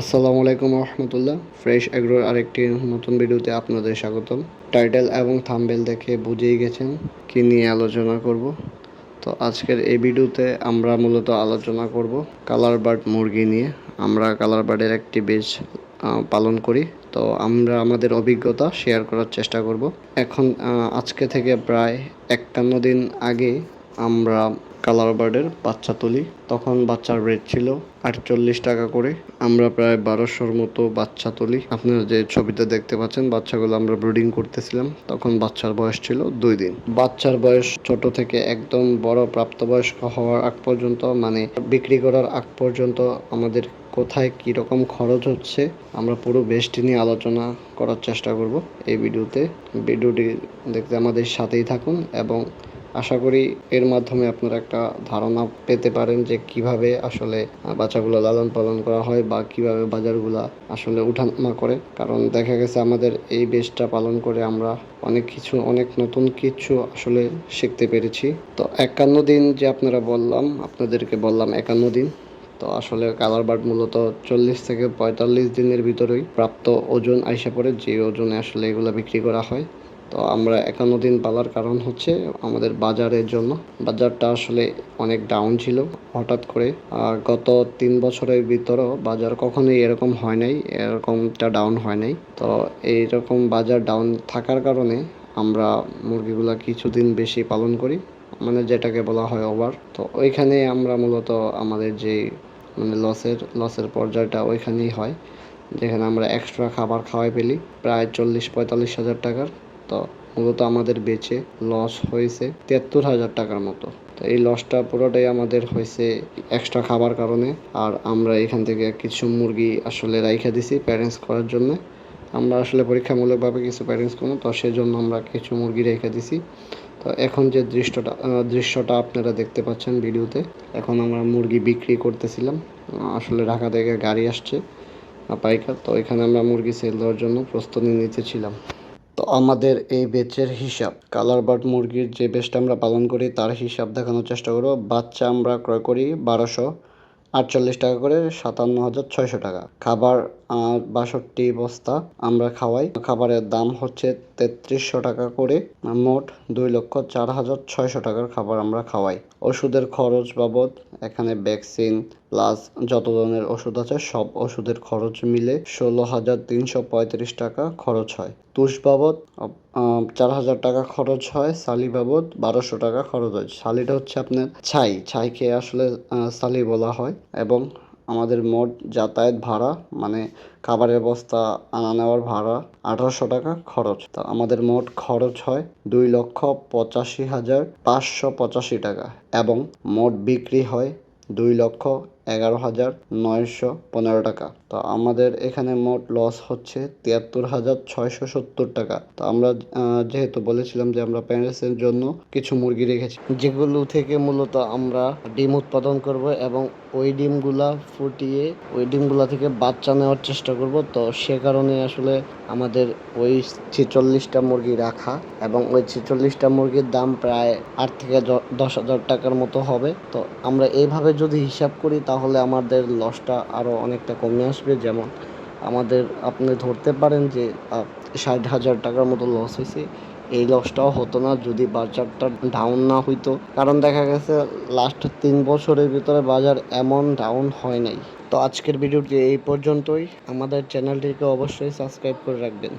আসসালামু আলাইকুম রহমতুল্লাহ। ফ্রেশ এগ্রোর আরেকটি নতুন ভিডিওতে আপনাদের স্বাগতম। টাইটেল এবং থাম্বেল দেখে বুঝেই গেছেন কি নিয়ে আলোচনা করব। তো আজকের এই ভিডিওতে আমরা মূলত আলোচনা করব কালার বার্ড মুরগি নিয়ে। আমরা কালার বার্ডের একটি বেশ পালন করি। তো আমরা আমাদের অভিজ্ঞতা শেয়ার করার চেষ্টা করব। এখন আজকে থেকে প্রায় একান্ন দিন আগে আমরা কালার বার্ডের বাচ্চা তুলি। তখন বাচ্চার রেট ছিল আটচল্লিশ টাকা করে। আমরা প্রায় বারোশোর মতো বাচ্চা তুলি। আপনারা যে ছবিতে দেখতে পাচ্ছেন, বাচ্চাগুলো আমরা ব্রিডিং করতেছিলাম। তখন বাচ্চার বয়স ছিল দুই দিন। বাচ্চার বয়স ছোট থেকে একদম বড় প্রাপ্তবয়স্ক হওয়ার আগ পর্যন্ত মানে বিক্রি করার আগ পর্যন্ত আমাদের কোথায় কীরকম খরচ হচ্ছে, আমরা পুরো বেস্ট নিয়ে আলোচনা করার চেষ্টা করব এই ভিডিওতে। ভিডিওটি দেখতে আমাদের সাথেই থাকুন এবং আশা করি এর মাধ্যমে আপনারা একটা ধারণা পেতে পারেন যে কীভাবে আসলে বাচ্চাগুলো লালন পালন করা হয় বা কীভাবে বাজারগুলা আসলে উঠানামা করে। কারণ দেখা গেছে আমাদের এই বেশটা পালন করে আমরা অনেক কিছু, অনেক নতুন কিছু আসলে শিখতে পেরেছি। তো একান্ন দিন যে আপনারা বললাম, আপনাদেরকে বললাম একান্ন দিন। তো আসলে কালার বার্ড মূলত চল্লিশ থেকে পঁয়তাল্লিশ দিনের ভিতরেই প্রাপ্ত ওজন আইসা পড়ে, যে ওজনে আসলে এগুলো বিক্রি করা হয়। তো আমরা একান্ন দিন পালার কারণ হচ্ছে আমাদের বাজারের জন্য। বাজারটা আসলে অনেক ডাউন ছিল হঠাৎ করে। আর গত তিন বছরের ভিতরেও বাজার কখনোই এরকম হয় নাই, এরকমটা ডাউন হয় নাই। তো এইরকম বাজার ডাউন থাকার কারণে আমরা মুরগিগুলা কিছুদিন বেশি পালন করি মানে যেটাকে বলা হয় ওভার তো ওইখানে আমরা মূলত আমাদের যে মানে লসের লসের পর্যায়টা ওইখানেই হয়, যেখানে আমরা এক্সট্রা খাবার খাওয়াই পেলি প্রায় চল্লিশ পঁয়তাল্লিশ হাজার টাকার। তো মূলত আমাদের বেচে লস হয়েছে তিয়াত্তর হাজার টাকার মতো। তো এই লসটা পুরোটাই আমাদের হয়েছে এক্সট্রা খাবার কারণে। আর আমরা এখান থেকে কিছু মুরগি আসলে রাইখা দিছি প্যারেন্টস করার জন্য। আমরা আসলে পরীক্ষামূলকভাবে কিছু প্যারেন্টস করব, তো সেজন্য আমরা কিছু মুরগি রেখে দিছি। তো এখন যে দৃশ্যটা দৃশ্যটা আপনারা দেখতে পাচ্ছেন ভিডিওতে, এখন আমরা মুরগি বিক্রি করতেছিলাম। আসলে ঢাকা থেকে গাড়ি আসছে, পাইকার। তো এখানে আমরা মুরগি সেল দেওয়ার জন্য প্রস্তুতি নিতেছিলাম। তো আমাদের এই বেচের হিসাব কালার বার্ড মুরগির যে বেচটা আমরা পালন করি, তার হিসাব দেখানোর চেষ্টা করব। বাচ্চা আমরা ক্রয় করি বারোশো আটচল্লিশ টাকা করে সাতান্ন হাজার ছয়শো টাকা। খাবার বাষট্টি বস্তা আমরা খাওয়াই। খাবারের দাম হচ্ছে তেত্রিশশো টাকা করে। মোট দুই লক্ষ চার হাজার ছয়শো টাকার খাবার আমরা খাওয়াই। ওষুধের খরচ বাবদ এখানে ভ্যাকসিন প্লাস যত ধরনের ওষুধ আছে, সব ওষুধের খরচ মিলে ষোলো হাজার তিনশো পঁয়ত্রিশ টাকা খরচ হয়। তুষ বাবদ চার হাজার টাকা খরচ হয়। সালি বাবদ, বারোশো টাকা খরচ হয়। সালিটা হচ্ছে আপনার ছাই। ছাইকে আসলে সালি বলা হয়। এবং আমাদের মোট যাতায়াত ভাড়া মানে খাবারের বস্তা আনা নেওয়ার ভাড়া আঠারোশো টাকা খরচ। তা আমাদের মোট খরচ হয় দুই লক্ষ পঁচাশি হাজার পাঁচশো পঁচাশি টাকা এবং মোট বিক্রি হয় দুই লক্ষ এগারো হাজার নয়শো পনেরো টাকা। তো আমাদের এখানে মোট লস হচ্ছে তিয়াত্তর হাজার ছয়শো সত্তর টাকা। তো আমরা যেহেতু বলেছিলাম যে আমরা প্যারেন্টসের জন্য কিছু মুরগি রেখেছি, যেগুলো থেকে মূলত আমরা ডিম উৎপাদন করব এবং ওই ডিমগুলা ফুটিয়ে ওই ডিমগুলা থেকে বাচ্চা নেওয়ার চেষ্টা করব। তো সে কারণে আসলে আমাদের ওই ছেচল্লিশটা মুরগি রাখা এবং ওই ছেচল্লিশটা মুরগির দাম প্রায় আট থেকে দশ হাজার টাকার মতো হবে। তো আমরা এইভাবে যদি হিসাব করি তাহলে আমাদের লসটা আরও অনেকটা কমে আসবে। যেমন আমাদের আপনি ধরতে পারেন যে ষাট হাজার টাকার মতো লস হয়েছে এই লসটাও হতো না যদি বাজারটা ডাউন না হইতো। কারণ দেখা গেছে লাস্ট তিন বছরের ভিতরে বাজার এমন ডাউন হয় নাই। তো আজকের ভিডিওটি এই পর্যন্তই। আমাদের চ্যানেলটিকে অবশ্যই সাবস্ক্রাইব করে রাখবেন।